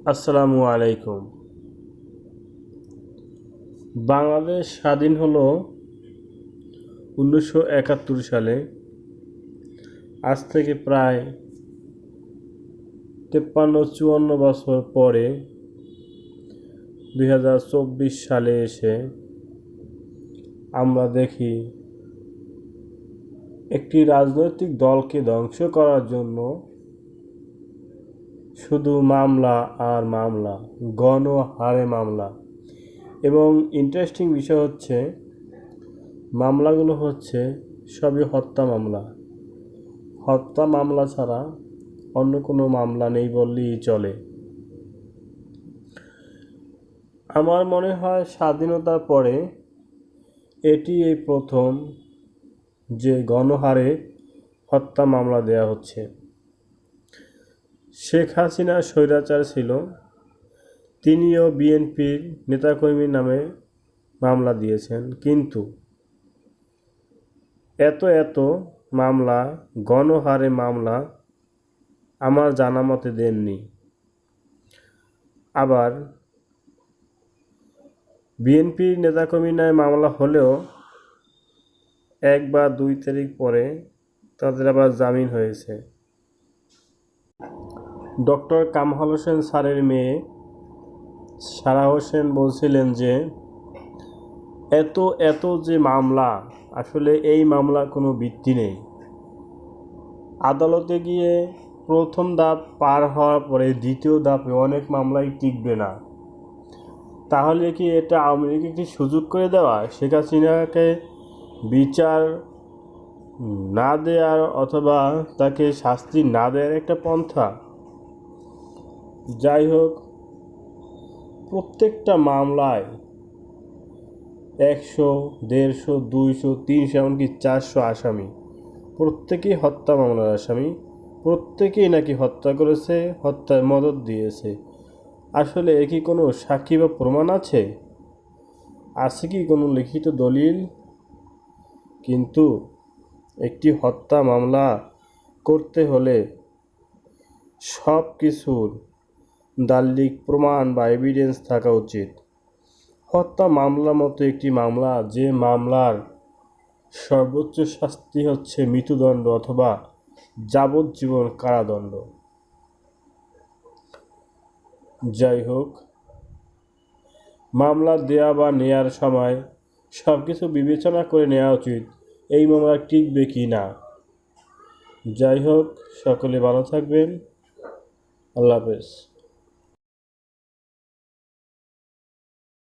আসসালামু আলাইকুম। বাংলাদেশ স্বাধীন হলো উনিশশো একাত্তর সালে। আজ থেকে প্রায় তেপ্পান্ন চুয়ান্ন বছর পরে দুই হাজার চব্বিশ সালে এসে আমরা দেখি একটি রাজনৈতিক দলকে ধ্বংস করার জন্য শুধু মামলা আর মামলা, গণ হারে মামলা। এবং ইন্টারেস্টিং বিষয় হচ্ছে, মামলাগুলো হচ্ছে সবই হত্যা মামলা। হত্যা মামলা ছাড়া অন্য কোনো মামলা নেই বললেই চলে। আমার মনে হয় স্বাধীনতার পরে এটি এই প্রথম যে গণহারে হত্যা মামলা দেয়া হচ্ছে। শেখ হাসিনা স্বৈরাচার ছিল। তিনিও বিএনপির নেতাকর্মী নামে মামলা দিয়েছেন। কিন্তু এত এত মামলা, গণহারে মামলা আমার জানা মতে দেননি। আবার বিএনপির নেতাকর্মী নামে মামলা হলেও এক বা দুই তারিখ পরে তাদের আবার জামিন হয়েছে। ডক্টর কামহাল হোসেন স্যারের মেয়ে সারা হোসেন বলছিলেন যে, এত এত যে মামলা, আসলে এই মামলা কোনো ভিত্তি নেই। আদালতে গিয়ে প্রথম ধাপ পার হওয়ার পরে দ্বিতীয় ধাপে অনেক মামলাই টিকবে না। তাহলে কি এটা আওয়ামী লীগকে সুযোগ করে দেওয়া? শেখ হাসিনাকে বিচার না দেওয়ার অথবা তাকে শাস্তি না দেওয়ার একটা পন্থা যাই হোক, প্রত্যেকটা মামলায় একশো, দেড়শো, দুইশো, তিনশো, এমনকি চারশো আসামি। প্রত্যেকেই হত্যা মামলার আসামি। প্রত্যেকেই নাকি হত্যা করেছে, হত্যায় মদত দিয়েছে। আসলে এ কি কোনো সাক্ষী বা প্রমাণ আছে? আছে কি কোনো লিখিত দলিল? কিন্তু একটি হত্যা মামলা করতে হলে সব কিছুর দাল্লিক প্রমাণ বা এভিডেন্স থাকা উচিত। হত্যা মামলার মতো একটি মামলা, যে মামলার সর্বোচ্চ শাস্তি হচ্ছে মৃত্যুদণ্ড অথবা যাবজ্জীবন কারাদণ্ড। যাই হোক, মামলা দেয়া বা নেয়ার সময় সব কিছু বিবেচনা করে নেওয়া উচিত এই মামলা টিকবে কি না। যাই হোক, সকলে ভালো থাকবেন। আল্লাহ হাফেজ।